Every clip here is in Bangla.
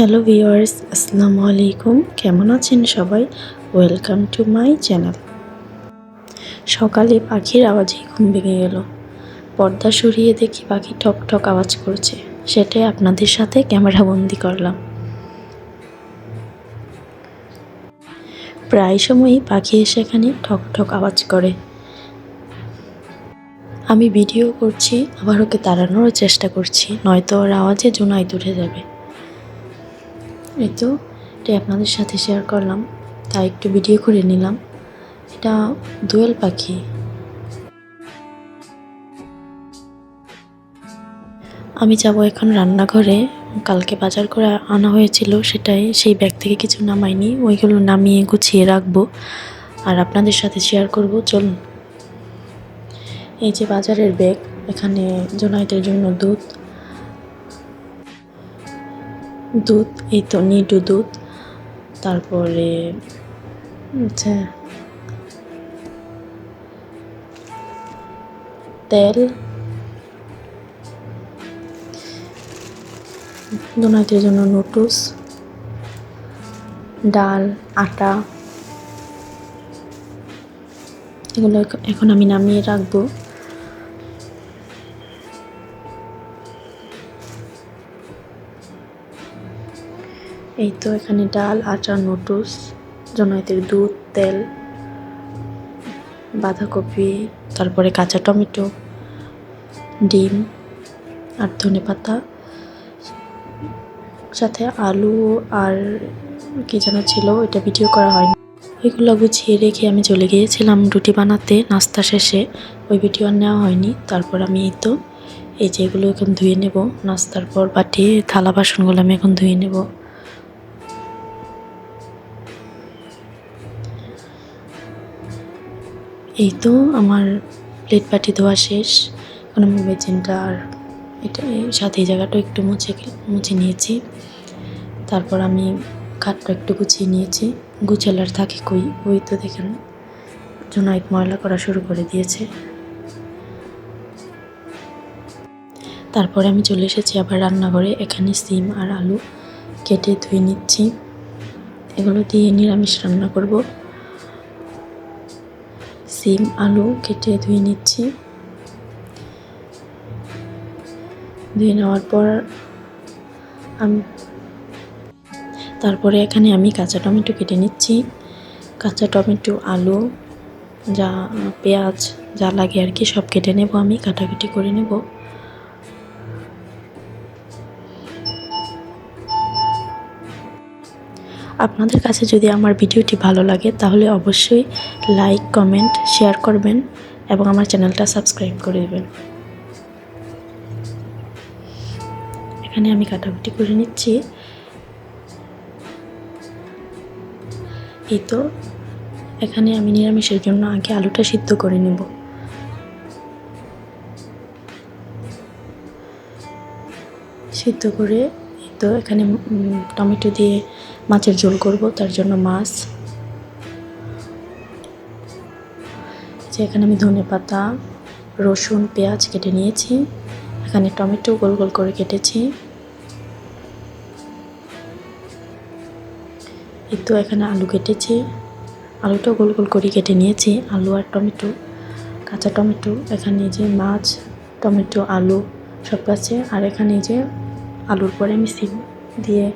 হ্যালো ভিউয়ার্স, আসসালামু আলাইকুম। কেমন আছেন সবাই? Welcome to my channel. সকালে পাখির আওয়াজে ঘুম ভেঙে গেল। পর্দা সরিয়ে দেখি পাখি ঠক ঠক আওয়াজ করছে। সেটাই আপনাদের সাথে ক্যামেরা বন্দি করলাম। প্রায় সময়ই পাখি এসে এখানে ঠক ঠক আওয়াজ করে। আমি ভিডিও করছি আবার ওকে তাড়ানোরও চেষ্টা করছি, নয়তো ওর আওয়াজে জোনাই উঠে যাবে। এই তো, এটাই আপনাদের সাথে শেয়ার করলাম। তাই একটু ভিডিও করে নিলাম। এটা দোয়েল পাখি। আমি যাব এখন রান্নাঘরে। কালকে বাজার করে আনা হয়েছিল, সেটাই সেই ব্যাগ থেকে কিছু নামাইনি। ওইগুলো নামিয়ে গুছিয়ে রাখব। আর আপনাদের সাথে শেয়ার করব, চলুন। এই যে বাজারের ব্যাগ এখানে জোনাইদের জন্য দুধ। দুধ, এই তো নিডু দুধ। তারপরে আচ্ছা। তেল। দোনাতের জন্য নুটুস ডাল, আটা। এগুলো এখন আমি নামিয়ে রাখব। এই তো এখানে ডাল আটা নুডলস জনাইতের দুধ, তেল, বাঁধাকপি, তারপরে কাঁচা টমেটো, ডিম আর ধনে পাতা। সাথে আলু আর কি যেন ছিল এটা ভিডিও করা হয়নি। ওইগুলো গুছিয়ে রেখে আমি চলে গিয়েছিলাম রুটি বানাতে নাস্তা শেষে। ওই ভিডিও আর নেওয়া হয়নি। তারপর আমি এই তো, এই যে এগুলো এখন ধুয়ে নেব। নাস্তার পর বাটি, থালা, বাসনগুলো আমি এখন ধুয়ে নেব। এই তো আমার প্লেট পাটি ধোয়া শেষ। এখন আমি আর এটা এই সাথে এই জায়গাটা একটু মুছে মুছে নিয়েছি। তারপর আমি খাটটা একটু গুছিয়ে নিয়েছি। গুছালার থাকে কই? ওই তো দেখেন জোনাইট ময়লা করা শুরু করে দিয়েছে। তারপরে আমি চলে এসেছি আবার রান্নাঘরে। এখানে সিম আর আলু কেটে ধুয়ে নিচ্ছি। এগুলো দিয়ে নিরামিষ রান্না করব। সিম আলু কেটে ধুয়ে নিচ্ছি। ধুয়ে নেওয়ার পর আমি তারপরে এখানে আমি কাঁচা টমেটো কেটে নিচ্ছি। কাঁচা টমেটো, আলু, যা পেঁয়াজ, যা লাগে আর কি সব কেটে নেব আমি, কাটাকুটি করে নেব। আপনাদের কাছে যদি আমার ভিডিওটি ভালো লাগে, তাহলে অবশ্যই লাইক, কমেন্ট, শেয়ার করবেন এবং আমার চ্যানেলটা সাবস্ক্রাইব করে দেবেন। এখানে আমি কাটাকুটি করে নিচ্ছি। এই তো, এখানে আমি নিরামিষের জন্য আগে আলুটা সিদ্ধ করে নেব। সিদ্ধ করে তো, এখানে টমেটো দিয়ে মাছের ঝোল করব, তার জন্য মাছ। যে এখানে আমি ধনে পাতা, রসুন, পেঁয়াজ কেটে নিয়েছি। এখানে টমেটো গোল গোল করে কেটেছি। এই তো এখানে আলু কেটেছি। আলুটাও গোল গোল করে কেটে নিয়েছি। আলু আর টমেটো, কাঁচা টমেটো, এখানে যে মাছ, টমেটো, আলু সব আছে। আর এখানে যে আলুর পরে আমি সিম দিয়ে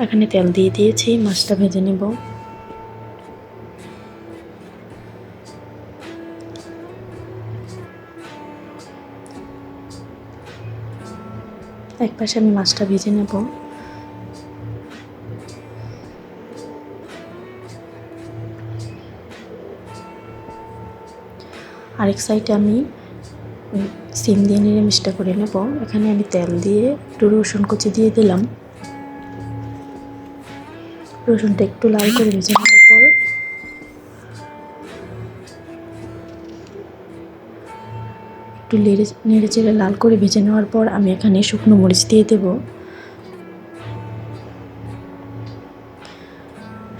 এখানে তেল দিয়ে দিয়েছি, মাছটা ভেজে নেব। এক পাশে আমি মাছটা ভেজে নেব। আরেক সাইডে আমি সিম দিয়ে নিরামিষটা করে নেব। এখানে আমি তেল দিয়ে একটু রসুন কুচি দিয়ে দিলাম। রসুনটা একটু লাল করে ভেজে নেওয়ার পর একটু নেড়ে চেড়ে লাল করে ভেজে নেওয়ার পর আমি এখানে শুকনো মরিচ দিয়ে দেব।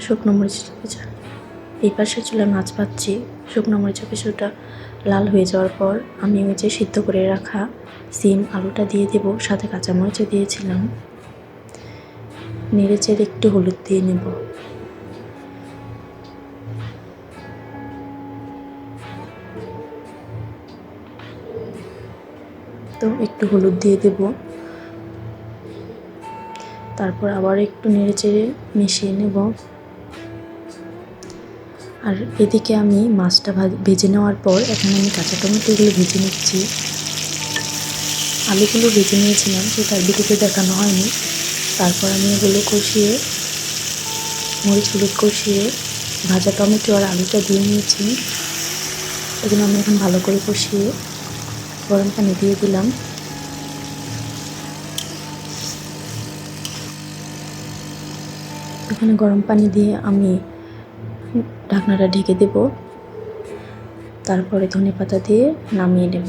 শুকনো মরিচ এই পাশে চুলে মাছ পাচ্ছি শুকনো মরিচের কিছুটা লাল হয়ে যাওয়ার পর আমি ওই যে সিদ্ধ করে রাখা সিম আলুটা দিয়ে দেব। সাথে কাঁচামরিচও দিয়েছিলাম। নেড়ে চেড়ে একটু হলুদ দিয়ে নেব। তো একটু হলুদ দিয়ে দেব। তারপর আবার একটু নেড়ে চেড়ে মিশিয়ে নেব। আর এদিকে আমি মাছটা ভাজ- ভেজে নেওয়ার পর এখানে আমি কাঁচা টমেটোগুলো ভেজে নিচ্ছি। আলুগুলো ভেজে নিয়েছিলাম সেটা ভিডিওতে দেখানো হয়নি। তারপর আমি এগুলো কষিয়ে, মরিচ হলুদ কষিয়ে, ভাজা টমেটো আর আলুটা দিয়ে নিয়েছি। এগুলো আমি এখন ভালো করে কষিয়ে গরম পানি দিয়ে দিলাম। এখানে গরম পানি দিয়ে আমি ঢাকনাটা ঢেকে দেব। তারপরে ধনে পাতা দিয়ে নামিয়ে নেব।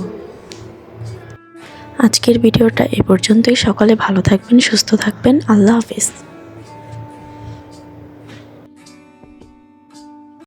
আজকের ভিডিওটা এ পর্যন্তই। সকলে ভালো থাকবেন সুস্থ থাকবেন। আল্লাহ হাফিজ।